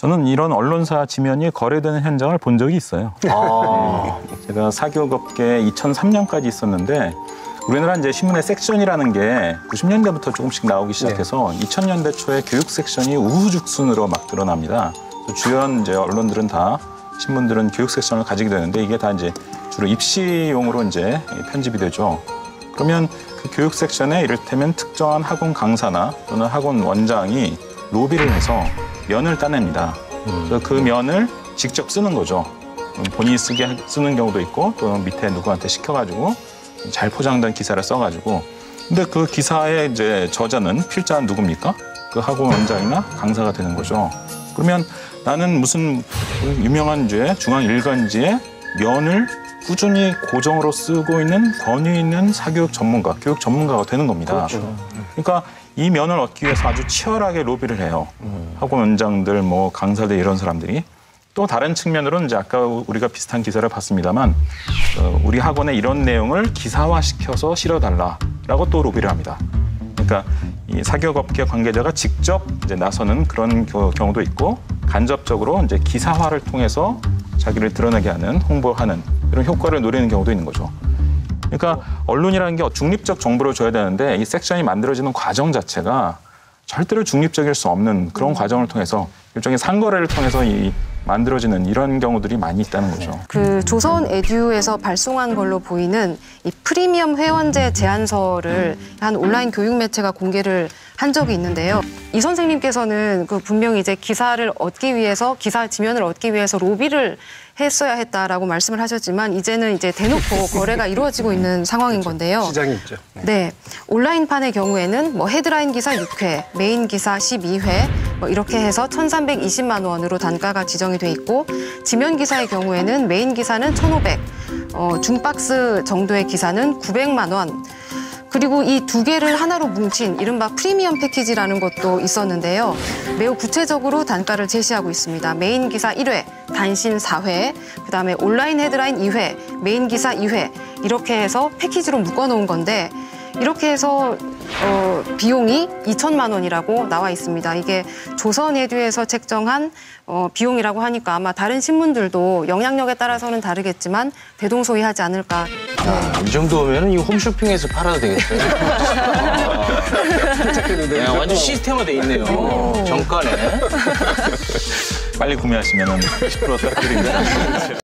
저는 이런 언론사 지면이 거래되는 현장을 본 적이 있어요. 아. 제가 사교육업계에 2003년까지 있었는데 우리나라 이제 신문의 섹션이라는 게 90년대부터 조금씩 나오기 시작해서 2000년대 초에 교육 섹션이 우후죽순으로 막 드러납니다. 주연 이제 언론들은 다 신문들은 교육 섹션을 가지게 되는데 이게 다 이제 주로 입시용으로 이제 편집이 되죠. 그러면 그 교육 섹션에 이를테면 특정한 학원 강사나 또는 학원 원장이 로비를 해서 면을 따냅니다. 그래서 그 면을 직접 쓰는 거죠. 본인이 쓰게 하- 쓰는 경우도 있고 또 밑에 누구한테 시켜가지고 잘 포장된 기사를 써가지고 근데 그 기사의 이제 저자는 필자는 누굽니까? 그 학원 원장이나 강사가 되는 거죠. 그러면 나는 무슨 유명한 이제 중앙 일간지에 면을 꾸준히 고정으로 쓰고 있는 권위 있는 사교육 전문가, 교육 전문가가 되는 겁니다. 그 러니까 이 면을 얻기 위해서 아주 치열하게 로비를 해요. 학원 원장들, 뭐 강사들 이런 사람들이. 또 다른 측면으로는 이제 아까 우리가 비슷한 기사를 봤습니다만 어, 우리 학원에 이런 내용을 기사화시켜서 실어달라라고 또 로비를 합니다. 그러니까 이 사교육업계 관계자가 직접 이제 나서는 그런 겨- 경우도 있고 간접적으로 이제 기사화를 통해서 자기를 드러내게 하는 홍보하는 이런 효과를 노리는 경우도 있는 거죠. 그러니까 언론이라는 게 중립적 정보를 줘야 되는데 이 섹션이 만들어지는 과정 자체가 절대로 중립적일 수 없는 그런 과정을 통해서 일종의 상거래를 통해서 이 만들어지는 이런 경우들이 많이 있다는 거죠. 그 조선 에듀에서 발송한 걸로 보이는 이 프리미엄 회원제 제안서를 한 온라인 교육 매체가 공개를 한 적이 있는데요. 이 선생님께서는 그 분명히 이제 기사를 얻기 위해서 기사 지면을 얻기 위해서 로비를 했어야 했다라고 말씀을 하셨지만 이제는 이제 대놓고 거래가 이루어지고 있는 상황인 건데요. 시장이 있죠. 네. 온라인판의 경우에는 뭐 헤드라인 기사 6회, 메인 기사 12회, 뭐 이렇게 해서 1,320만 원으로 단가가 지정이 돼 있고 지면 기사의 경우에는 메인 기사는 1,500, 어, 중박스 정도의 기사는 900만 원. 그리고 이 두 개를 하나로 뭉친 이른바 프리미엄 패키지라는 것도 있었는데요. 매우 구체적으로 단가를 제시하고 있습니다. 메인 기사 1회, 단신 4회, 그다음에 온라인 헤드라인 2회, 메인 기사 2회 이렇게 해서 패키지로 묶어 놓은 건데 이렇게 해서 어, 비용이 2천만 원이라고 나와 있습니다. 이게 조선에듀에서 책정한 어, 비용이라고 하니까 아마 다른 신문들도 영향력에 따라서는 다르겠지만 대동소이하지 않을까 아, 이 정도면 이 홈쇼핑에서 팔아도 되겠어요. 야, 완전 시스템화돼 있네요. 정가네. 빨리 구매하시면 10% 깎드립니다.